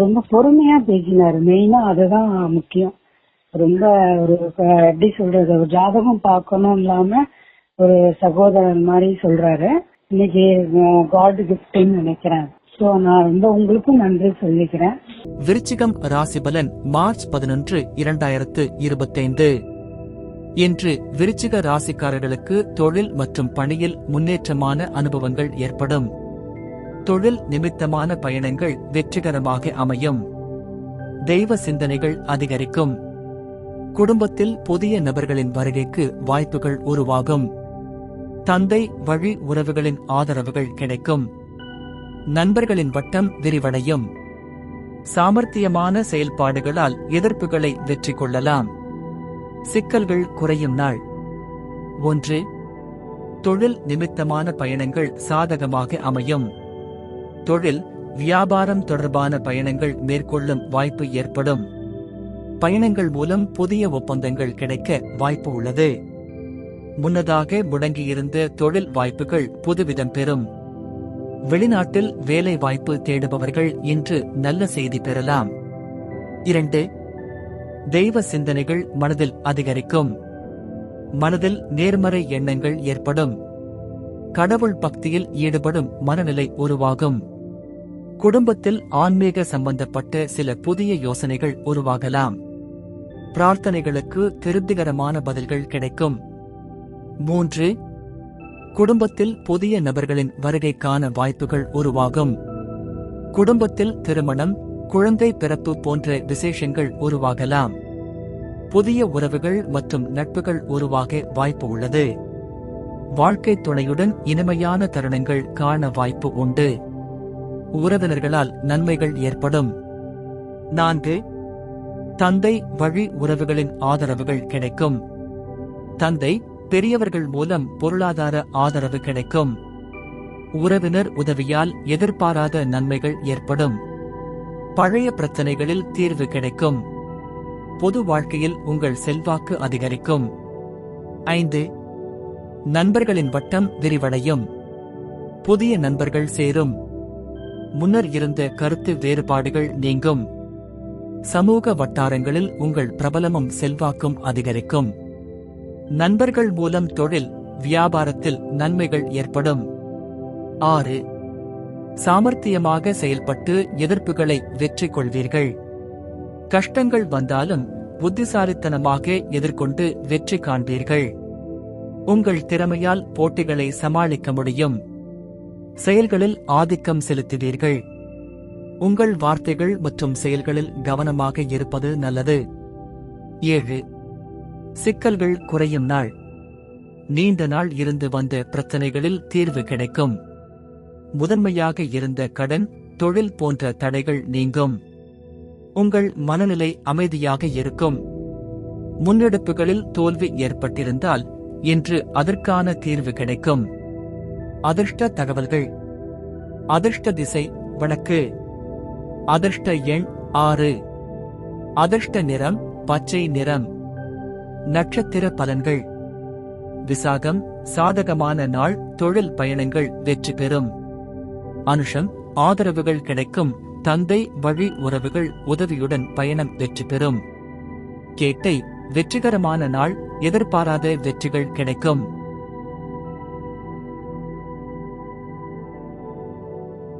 ரொம்ப பொறுமையா பேசினாரு. மெயினா அதுதான் முக்கியம். ரொம்ப ஒரு எப்படி சொல்றது ஒரு ஜாதகம் பார்க்கணும் இல்லாம ஒரு சகோதரன் மாதிரி சொல்றாரு. இன்னைக்கு காட் கிஃப்ட்னு நினைக்கிறேன். சோ நான் ரொம்ப உங்களுக்கும் நன்றி சொல்லிக்கிறேன். விருச்சிகம் ராசிபலன் மார்ச் பதினொன்று இரண்டாயிரத்து இருபத்தைந்து. இன்று விருச்சிக ராசிக்காரர்களுக்கு தொழில் மற்றும் பணியில் முன்னேற்றமான அனுபவங்கள் ஏற்படும். தொழில் நிமித்தமான பயணங்கள் வெற்றிகரமாக அமையும். தெய்வ சிந்தனைகள் அதிகரிக்கும். குடும்பத்தில் புதிய நபர்களின் வருகைக்கு வாய்ப்புகள் உருவாகும். தந்தை வழி உறவுகளின் ஆதரவுகள் கிடைக்கும். நண்பர்களின் வட்டம் விரிவடையும். சாமர்த்தியமான செயல்பாடுகளால் எதிர்ப்புகளை வெற்றி கொள்ளலாம். சிக்கல்கள் குறையும் நாள். ஒன்று. தொழில் நிமித்தமான பயணங்கள் சாதகமாக அமையும். தொழில் வியாபாரம் தொடர்பான பயணங்கள் மேற்கொள்ளும் வாய்ப்பு ஏற்படும். பயணங்கள் மூலம் புதிய ஒப்பந்தங்கள் கிடைக்க வாய்ப்பு உள்ளது. முன்னதாக முடங்கியிருந்த தொழில் வாய்ப்புகள் புதுவிதம் பெறும். வெளிநாட்டில் வேலை வாய்ப்பு தேடுபவர்கள் இன்று நல்ல செய்தி பெறலாம். இரண்டு தெய்வ சிந்தனைகள் மனதில் அதிகரிக்கும். மனதில் நேர்மறை எண்ணங்கள் ஏற்படும். கடவுள் பக்தியில் ஈடுபடும் மனநிலை உருவாகும். குடும்பத்தில் ஆன்மீக சம்பந்தப்பட்ட சில புதிய யோசனைகள் உருவாகலாம். பிரார்த்தனைகளுக்கு திருப்திகரமான பதில்கள் கிடைக்கும். மூன்று குடும்பத்தில் புதிய நபர்களின் வருகைக்கான வாய்ப்புகள் உருவாகும். குடும்பத்தில் திருமணம் குழந்தை பிறப்பு போன்ற விசேஷங்கள் உருவாகலாம். புதிய உறவுகள் மற்றும் நட்புகள் உருவாக வாய்ப்பு உள்ளது. வாழ்க்கை துணையுடன் இனிமையான தருணங்கள் காண வாய்ப்பு உண்டு. உறவினர்களால் நன்மைகள் ஏற்படும். நான்கு தந்தை வழி உறவுகளின் ஆதரவுகள் கிடைக்கும். தந்தை பெரியவர்கள் மூலம் பொருளாதார ஆதரவு கிடைக்கும். உறவினர் உதவியால் எதிர்பாராத நன்மைகள் ஏற்படும். பழைய பிரச்சனைகளில் தீர்வு கிடைக்கும். பொது வாழ்க்கையில் உங்கள் செல்வாக்கு அதிகரிக்கும். ஐந்து நண்பர்களின் வட்டம் விரிவடையும். புதிய நண்பர்கள் சேரும். முன்னர் இருந்த கருத்து வேறுபாடுகள் நீங்கும். சமூக வட்டாரங்களில் உங்கள் பிரபலமும் செல்வாக்கும் அதிகரிக்கும். நண்பர்கள் மூலம் தொழில் வியாபாரத்தில் நன்மைகள் ஏற்படும். ஆறு. சாமர்த்தியமாக செயல்பட்டு எதிர்ப்புகளை வெற்றி கொள்வீர்கள். கஷ்டங்கள் வந்தாலும் புத்திசாலித்தனமாக எதிர்கொண்டு வெற்றி காண்பீர்கள். உங்கள் திறமையால் போட்டிகளை சமாளிக்க முடியும். செயல்களில் ஆதிக்கம் செலுத்துவீர்கள் உங்கள் வார்த்தைகள் மற்றும் செயல்களில் கவனமாக இருப்பது நல்லது. ஏழு. சிக்கல்கள் குறையும் நாள். நீண்ட நாள் இருந்து வந்த பிரச்சனைகளில் தீர்வு கிடைக்கும். முதன்மையாக இருந்த கடன் தொழில் போன்ற தடைகள் நீங்கும். உங்கள் மனநிலை அமைதியாக இருக்கும். முன்னெடுப்புகளில் தோல்வி ஏற்பட்டிருந்தால் இன்று அதற்கான தீர்வு கிடைக்கும். அதிர்ஷ்ட தகவல்கள். அதிர்ஷ்ட திசை வடக்கு அதிர்ஷ்ட எண் ஆறு. அதிர்ஷ்ட நிறம் பச்சை நிறம். நட்சத்திர பலன்கள். விசாகம் சாதகமான நாள் தொழில் பயணங்கள் வெற்றி பெறும். அனுஷம் ஆதரவுகள் கிடைக்கும். தந்தை வழி உறவுகள் உதவியுடன் பயணம் வெற்றி பெறும். கேட்டை வெற்றிகரமான நாள் எதிர்பாராத வெற்றிகள் கிடைக்கும்.